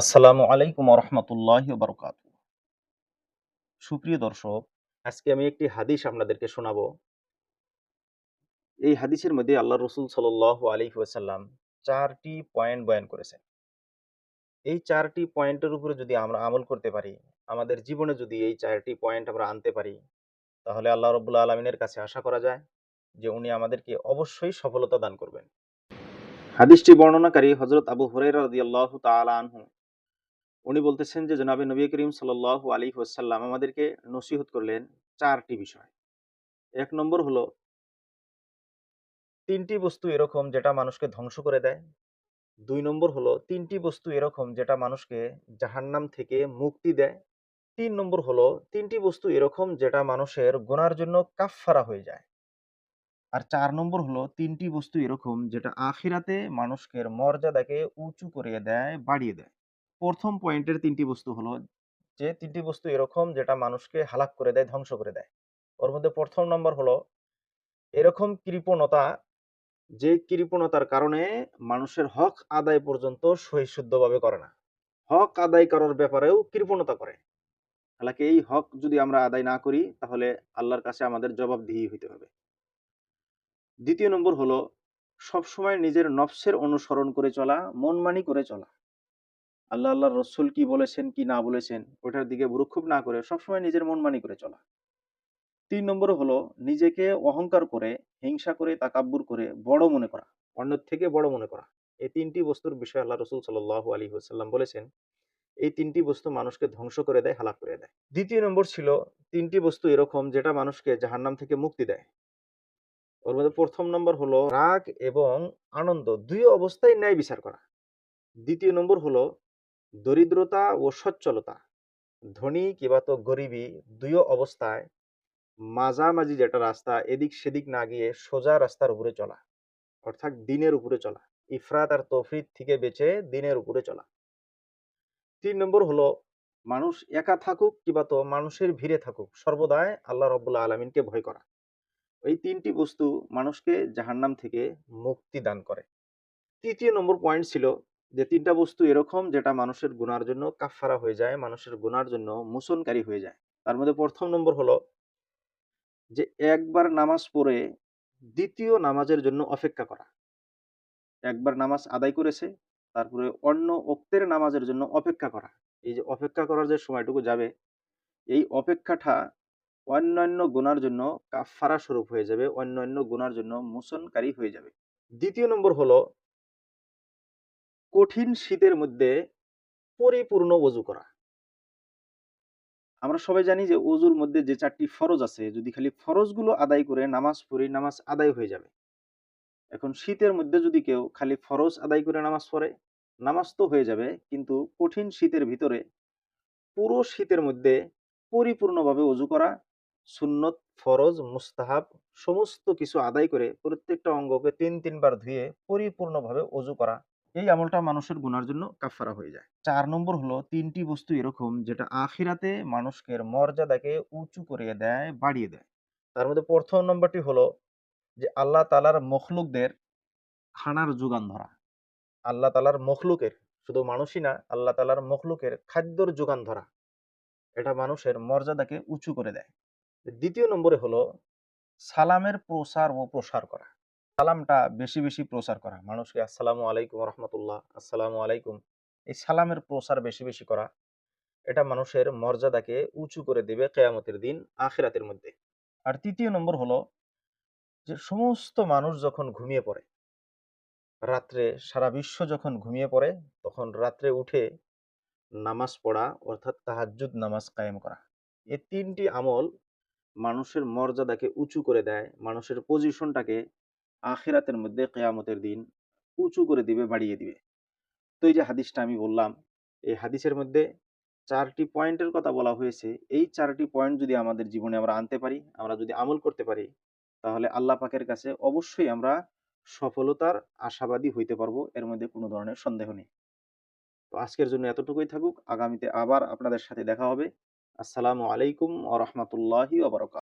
আসসালামু আলাইকুম রহমতুল্লাহ বারকাত সুপ্রিয় দর্শক, আজকে আমি একটি হাদিস আপনাদেরকে শোনাবো। এই হাদিসের মধ্যে আল্লাহ রসুল সাল আলী ওয়াসাল্লাম চারটি পয়েন্ট বয়ান করেছেন। এই চারটি পয়েন্টের উপরে যদি আমরা আমল করতে পারি, আমাদের জীবনে যদি এই চারটি পয়েন্ট আমরা আনতে পারি, তাহলে আল্লাহ রবুল্লা আলমিনের কাছে আশা করা যায় যে উনি আমাদেরকে অবশ্যই সফলতা দান করবেন। হাদিসটি বর্ণনাকারী হজরত আবু হরাইরা রাদিয়াল্লাহু তাআলা আনহু উনি বলতেছেন যে, জনাবে নবী করিম সাল্লাল্লাহু আলাইহি ওয়াসাল্লাম আমাদেরকে নসিহত করলেন চারটি বিষয়। এক নম্বর হলো তিনটি বস্তু এরকম যেটা মানুষকে ধ্বংস করে দেয়। দুই নম্বর হলো তিনটি বস্তু এরকম যেটা মানুষকে জাহান্নাম থেকে মুক্তি দেয়। তিন নম্বর হলো তিনটি বস্তু এরকম যেটা মানুষের গোনার জন্য কাফফারা হয়ে যায়। আর চার নম্বর হলো তিনটি বস্তু এরকম যেটা আখিরাতে মানুষকে মর্যাদাকে উঁচু করে দেয়, বাড়িয়ে দেয়। প্রথম পয়েন্টের তিনটি বস্তু হলো যে তিনটি বস্তু এরকম যেটা মানুষকে হালাক করে দেয়, ধ্বংস করে দেয়। ওর মধ্যে প্রথম নম্বর হলো এরকম কৃপণতা, যে কৃপণতার কারণে মানুষের হক আদায় পর্যন্ত সহিশুদ্ধভাবে করে না। হক আদায় করার ব্যাপারেও কৃপণতা করে। হালাকি এই হক যদি আমরা আদায় না করি, তাহলে আল্লাহর কাছে আমাদের জবাবদিহি হইতে হবে। দ্বিতীয় নম্বর হলো সবসময় নিজের নফসের অনুসরণ করে চলা, মনমানি করে চলা। আল্লাহ আল্লাহর রসুল কি বলেছেন, কি না বলেছেন ওটার দিকে ভুরুক্ষেপ না করে সবসময় নিজের মনমানি করে চলা। তিন নম্বর হলো নিজেকে অহংকার করে, হিংসা করে, তাকাব্বুর করে বড় মনে করা। অন্যের থেকে বড় মনে করা। এই তিনটি বস্তুর বিষয়ে আল্লাহ রসুল সাল্লাহ আলী সাল্লাম বলেছেন, এই তিনটি বস্তু মানুষকে ধ্বংস করে দেয়, হালাক করে দেয়। দ্বিতীয় নম্বর ছিল তিনটি বস্তু এরকম যেটা মানুষকে জাহান্নাম থেকে মুক্তি দেয়। ওর মধ্যে প্রথম নম্বর হলো রাগ এবং আনন্দ, দুই অবস্থায় ন্যায় বিচার করা। দ্বিতীয় নম্বর হলো দরিদ্রতা ও সচ্ছলতা। ধনী কিংবা তো গরিবী দুই অবস্থায় মাঝামাঝি যেটা রাস্তা এদিক সেদিক না গিয়ে সোজা রাস্তার উপরে চলা, অর্থাৎ দিনের উপরে চলা। ইফরাত আর তফরিদ থেকে বেঁচে দিনের উপরে চলা। তিন নম্বর হলো মানুষ একা থাকুক কিংবা তো মানুষের ভিড়ে থাকুক, সর্বদাই আল্লাহ রব্বুল্লাহ আলমিনকে ভয় করা। এই তিনটি বস্তু মানুষকে জাহান্নাম থেকে মুক্তি দান করে। তৃতীয় নম্বর পয়েন্ট ছিল যে তিনটা বস্তু এরকম যেটা মানুষের গুনার জন্য কাফারা হয়ে যায়, মানুষের গুনার জন্য মোচনকারী হয়ে যায়। তার মধ্যে প্রথম নম্বর হলো যে একবার নামাজ পড়ে দ্বিতীয় নামাজের জন্য অপেক্ষা করা। একবার নামাজ আদায় করেছে, তারপরে অন্য অক্তের নামাজের জন্য অপেক্ষা করা। এই যে অপেক্ষা করার যে সময়টুকু যাবে, এই অপেক্ষাটা অন্যান্য গুনার জন্য কাফারা স্বরূপ হয়ে যাবে, অন্যান্য গুনার জন্য মোচনকারী হয়ে যাবে। দ্বিতীয় নম্বর হলো কঠিন শীতের মধ্যে পরিপূর্ণ অজু করা। আমরা সবাই জানি যে অজুর মধ্যে যে চারটি ফরজ আছে, যদি খালি ফরজগুলো আদায় করে নামাজ পড়ি, নামাজ আদায় হয়ে যাবে। এখন শীতের মধ্যে যদি কেউ খালি ফরজ আদায় করে নামাজ পড়ে, নামাজ তো হয়ে যাবে, কিন্তু কঠিন শীতের ভিতরে পুরো শীতের মধ্যে পরিপূর্ণভাবে অজু করা, সুন্নত, ফরজ, মুস্তাহাব সমস্ত কিছু আদায় করে প্রত্যেকটা অঙ্গকে তিন তিনবার ধুয়ে পরিপূর্ণভাবে অজু করা এই আমলটা মানুষের গুনার জন্য কাফারা হয়ে যায়। চার নম্বর হলো, তিনটি বস্তু এরকম যেটা আখিরাতে মানুষকে মর্যাদাকে উঁচু করে দেয়, বাড়িয়ে দেয়। তার মধ্যে প্রথম নম্বরটি হলো যে, আল্লাহ তালার মখলুকদের খানার যোগান ধরা। আল্লাহ তালার মখলুকের, শুধু মানুষই না, আল্লাহ তালার মখলুকের খাদ্যর যোগান ধরা। এটা মানুষের মর্যাদাকে উঁচু করে দেয়। দ্বিতীয় নম্বরে হলো সালামের প্রসার ও প্রসার করা। সালামটা বেশি বেশি প্রচার করা। মানুষকে আসসালামু আলাইকুম রহমতুল্লাহ আসসালামু আলাইকুম। এই সালামের প্রসার বেশি বেশি করা, এটা মানুষের মর্যাদাকে উঁচু করে দেবে কেয়ামতের দিন আখেরাতের মধ্যে। আর তৃতীয় নম্বর হলো যে সমস্ত মানুষ যখন ঘুমিয়ে পড়ে, রাত্রে সারা বিশ্ব যখন ঘুমিয়ে পড়ে, তখন রাত্রে উঠে নামাজ পড়া অর্থাৎ তাহাজ্জুদ নামাজ কায়েম করা। এই তিনটি আমল মানুষের মর্যাদাকে উঁচু করে দেয়, মানুষের পজিশনটাকে আখেরাতের মধ্যে কেয়ামতের দিন উঁচু করে দিবে, বাড়িয়ে দিবে। তো এই যে হাদিসটা আমি বললাম, এই হাদিসের মধ্যে চারটি পয়েন্টের কথা বলা হয়েছে। এই চারটি পয়েন্ট যদি আমাদের জীবনে আমরা আনতে পারি, আমরা যদি আমল করতে পারি, তাহলে আল্লাহ পাকের কাছে অবশ্যই আমরা সফলতার আশাবাদী হইতে পারব, এর মধ্যে কোনো ধরনের সন্দেহ নেই। তো আজকের জন্য এতটুকুই থাকুক, আগামীতে আবার আপনাদের সাথে দেখা হবে। আসসালামু আলাইকুম ও রহমতুল্লাহি